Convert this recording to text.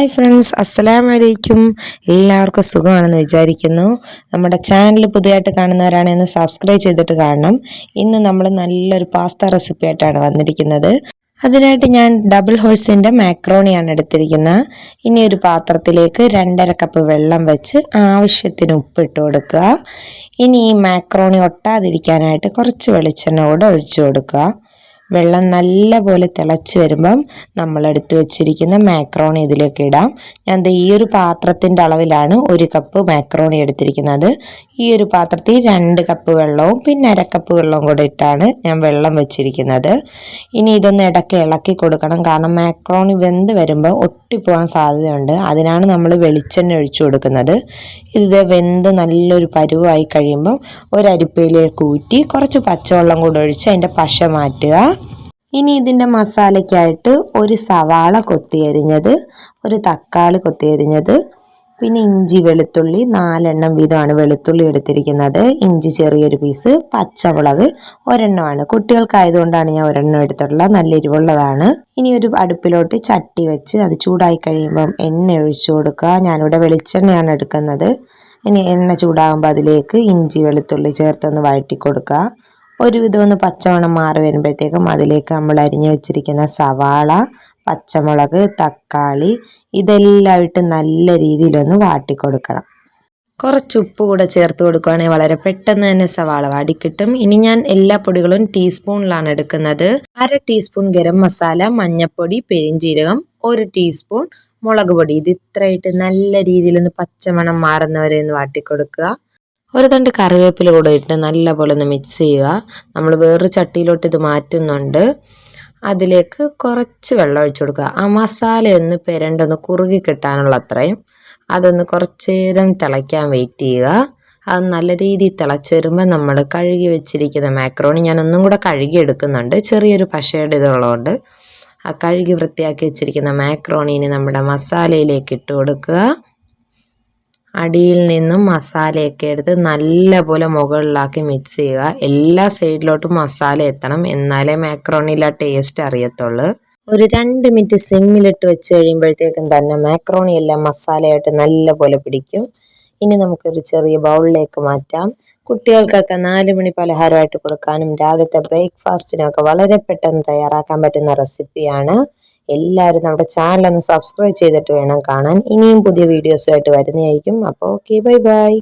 Hi friends അസ്സലാം വലൈക്കും എല്ലാവർക്കും സുഖമാണെന്ന് വിചാരിക്കുന്നു. നമ്മുടെ ചാനൽ പുതിയതായിട്ട് കാണുന്നവരാണെന്ന് സബ്സ്ക്രൈബ് ചെയ്തിട്ട് കാണണം. ഇന്ന് നമ്മൾ നല്ലൊരു പാസ്ത റെസിപ്പി ആയിട്ടാണ് വന്നിരിക്കുന്നത്. അതിനായിട്ട് ഞാൻ ഡബിൾ ഹോഴ്സിന്റെ മാക്രോണിയാണ് എടുത്തിരിക്കുന്നത്. ഇനി ഒരു പാത്രത്തിലേക്ക് രണ്ടര കപ്പ് വെള്ളം വെച്ച് ആവശ്യത്തിന് ഉപ്പിട്ട് കൊടുക്കുക. ഇനി ഈ മാക്രോണി ഒട്ടാതിരിക്കാനായിട്ട് കുറച്ച് വെളിച്ചെണ്ണ കൂടെ ഒഴിച്ചു കൊടുക്കുക. വെള്ളം നല്ല പോലെ തിളച്ച് വരുമ്പം നമ്മൾ എടുത്തു വെച്ചിരിക്കുന്ന മാക്രോണി ഇതിലേക്ക് ഇടാം. ഞാൻ ഈ ഒരു പാത്രത്തിന്റെ അളവിലാണ് ഒരു കപ്പ് മാക്രോണി എടുത്തിരിക്കുന്നത്. ഈ ഒരു പാത്രത്തിൽ രണ്ട് കപ്പ് വെള്ളവും പിന്നെ അരക്കപ്പ് വെള്ളവും കൂടെ ഇട്ടാണ് ഞാൻ വെള്ളം വെച്ചിരിക്കുന്നത്. ഇനി ഇതൊന്ന് ഇടയ്ക്ക് ഇളക്കി കൊടുക്കണം. കാരണം മാക്രോണി വെന്ത് വരുമ്പോൾ ഒട്ടിപ്പോകാൻ സാധ്യതയുണ്ട്. അതിനാണ് നമ്മൾ വെളിച്ചെണ്ണ ഒഴിച്ചു കൊടുക്കുന്നത്. ഇത് വെന്ത് നല്ലൊരു പരുവായി കഴിയുമ്പം ഒരരിപ്പയിലേക്ക് ഊറ്റി കുറച്ച് പച്ചവെള്ളം കൂടെ ഒഴിച്ച് അതിന്റെ പശ മാറ്റുക. ഇനി ഇതിന്റെ മസാലയ്ക്കായിട്ട് ഒരു സവാള കൊത്തിയരിഞ്ഞത് ഒരു തക്കാളി കൊത്തിയരിഞ്ഞത് പിന്നെ ഇഞ്ചി വെളുത്തുള്ളി നാലെണ്ണം വീതമാണ് വെളുത്തുള്ളി എടുത്തിരിക്കുന്നത്. ഇഞ്ചി ചെറിയൊരു പീസ് പച്ചമുളക് ഒരെണ്ണമാണ്. കുട്ടികൾക്കായതുകൊണ്ടാണ് ഞാൻ ഒരെണ്ണം എടുത്തിട്ടുള്ളത്. നല്ല എരിവുള്ളതാണ്. ഇനി ഒരു അടുപ്പിലോട്ട് ചട്ടി വെച്ച് അത് ചൂടായി കഴിയുമ്പം എണ്ണ ഒഴിച്ചു കൊടുക്കുക. ഞാനിവിടെ വെളിച്ചെണ്ണയാണ് എടുക്കുന്നത്. ഇനി എണ്ണ ചൂടാകുമ്പോൾ അതിലേക്ക് ഇഞ്ചി വെളുത്തുള്ളി ചേർത്തൊന്ന് വഴറ്റി കൊടുക്കുക. ഒരുവിധം ഒന്ന് പച്ചമണം മാറി വരുമ്പോഴത്തേക്കും അതിലേക്ക് നമ്മൾ അരിഞ്ഞു വെച്ചിരിക്കുന്ന സവാള പച്ചമുളക് തക്കാളി ഇതെല്ലാം ഇട്ട് നല്ല രീതിയിലൊന്ന് വാട്ടിക്കൊടുക്കണം. കുറച്ച് ഉപ്പ് കൂടെ ചേർത്ത് കൊടുക്കുകയാണെങ്കിൽ വളരെ പെട്ടെന്ന് തന്നെ സവാള വാടിക്കിട്ടും ഇനി ഞാൻ എല്ലാ പൊടികളും ടീസ്പൂണിലാണ് എടുക്കുന്നത്. അര ടീസ്പൂൺ ഗരം മസാല മഞ്ഞൾപ്പൊടി പെരിഞ്ചീരകം ഒരു ടീസ്പൂൺ മുളക് പൊടി. ഇത് ഇത്രയിട്ട് നല്ല രീതിയിലൊന്ന് പച്ചമണം മാറുന്നവരെ ഒന്ന് വാട്ടിക്കൊടുക്കുക. ഒരു തണ്ട് കറിവേപ്പില കൂടെ ഇട്ട് നല്ലപോലെ ഒന്ന് മിക്സ് ചെയ്യുക. നമ്മൾ വേറൊരു ചട്ടിയിലോട്ട് ഇത് മാറ്റുന്നുണ്ട്. അതിലേക്ക് കുറച്ച് വെള്ളം ഒഴിച്ചു കൊടുക്കുക. ആ മസാലയൊന്ന് പെരണ്ടൊന്ന് കുറുകി കിട്ടാനുള്ള അത്രയും. അതൊന്ന് കുറച്ച് നേരം തിളയ്ക്കാൻ വെയിറ്റ് ചെയ്യുക. അത് നല്ല രീതിയിൽ തിളച്ച് വരുമ്പോൾ നമ്മൾ കഴുകി വെച്ചിരിക്കുന്ന മാക്രോണി ഞാൻ ഒന്നും കൂടെ കഴുകി എടുക്കുന്നുണ്ട്. ചെറിയൊരു പശയുടെ ഇതുള്ളതുകൊണ്ട്. ആ കഴുകി വൃത്തിയാക്കി വെച്ചിരിക്കുന്ന മാക്രോണീനെ നമ്മുടെ മസാലയിലേക്ക് ഇട്ട് കൊടുക്കുക. അടിയിൽ നിന്നും മസാലയൊക്കെ എടുത്ത് നല്ലപോലെ മുകളിലാക്കി മിക്സ് ചെയ്യുക. എല്ലാ സൈഡിലോട്ടും മസാല എത്തണം. എന്നാലേ മാക്രോണിയിലെ ടേസ്റ്റ് അറിയത്തുള്ളൂ. ഒരു രണ്ട് മിനിറ്റ് സിമ്മിലിട്ട് വെച്ച് കഴിയുമ്പോഴത്തേക്കും തന്നെ മാക്രോണി എല്ലാം മസാലയായിട്ട് നല്ലപോലെ പിടിക്കും. ഇനി നമുക്കൊരു ചെറിയ ബൗളിലേക്ക് മാറ്റാം. കുട്ടികൾക്കൊക്കെ നാല് മണി പലഹാരമായിട്ട് കൊടുക്കാനും രാവിലത്തെ ബ്രേക്ക്ഫാസ്റ്റിനൊക്കെ വളരെ പെട്ടെന്ന് തയ്യാറാക്കാൻ പറ്റുന്ന റെസിപ്പിയാണ് എല്ലാവരും നമ്മുടെ ചാനൽ ഒന്ന് സബ്സ്ക്രൈബ് ചെയ്തിട്ട് വേണം കാണാൻ. ഇനിയും പുതിയ വീഡിയോസുമായിട്ട് വരുന്നതായിരിക്കും. അപ്പോൾ ഓക്കെ ബൈ ബൈ